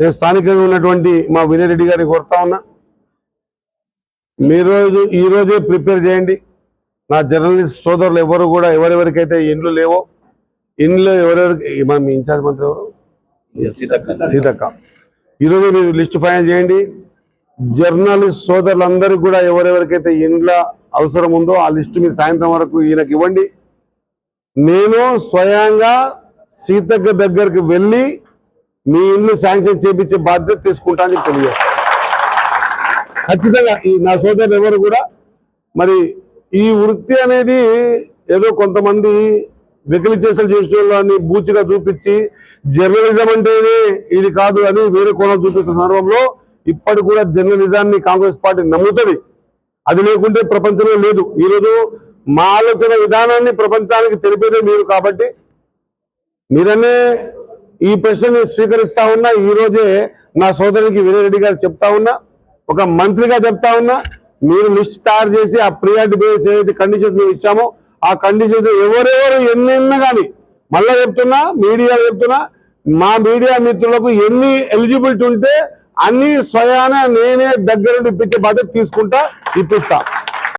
నేను స్థానికంగా ఉన్నటువంటి మా వినయ్ రెడ్డి గారిని కోరుతా ఉన్నా. మీరు రోజు ఈ రోజే ప్రిపేర్ చేయండి. నా జర్నలిస్ట్ సోదరులు ఎవరు కూడా ఎవరెవరికైతే ఇండ్లు లేవో ఇండ్లు ఎవరెవరికి మన మీ ఇన్ఛార్జ్ మంత్రి ఎవరు? సీతక్క. ఈరోజు మీరు లిస్ట్ ఫైనల్ చేయండి. జర్నలిస్ట్ సోదరులందరికీ కూడా ఎవరెవరికైతే ఇండ్ల అవసరం ఉందో ఆ లిస్టు మీరు సాయంత్రం వరకు ఈయనకి ఇవ్వండి. నేను స్వయంగా సీతక్క దగ్గరికి వెళ్ళి మీ ఇల్లు శాంక్షన్ చేపించే బాధ్యత తీసుకుంటా అని తెలియజేస్తాను ఖచ్చితంగా ఈ నా సోదరులు ఎవరు కూడా మరి ఈ వృత్తి అనేది ఏదో కొంతమంది వెకిలి చేసిన చేసిన వాళ్ళని బూచిగా చూపించి జర్నలిజం అంటేనే ఇది కాదు అని వేరే కోణం చూపిస్తున్న సందర్భంలో ఇప్పటి కూడా జర్నలిజాన్ని కాంగ్రెస్ పార్టీ నమ్ముతుంది. అది లేకుంటే ప్రపంచంలో లేదు. ఈరోజు మా ఆలోచన విధానాన్ని ప్రపంచానికి తెలిపేదే మీరు కాబట్టి మీరనే ఈ ప్రశ్నని స్వీకరిస్తా ఉన్నా ఈ రోజే నా సోదరికి వినయరెడ్డి గారు చెప్తా ఉన్నా ఒక మంత్రిగా చెప్తా ఉన్నా మీరు లిస్ట్ తయారు చేసి ఆ ప్రియారిటీ బేస్ ఏదైతే కండిషన్స్ మేము ఇచ్చామో ఆ కండిషన్స్ ఎవరెవరు ఎన్నెన్న కానీ మళ్ళీ చెప్తున్నా మీడియా చెప్తున్నా మా మీడియా మిత్రులకు ఎన్ని ఎలిజిబిలిటీ ఉంటే అన్ని స్వయాన నేనే దగ్గరుండి ఇప్పించే బాధ్యత తీసుకుంటా ఇప్పిస్తా.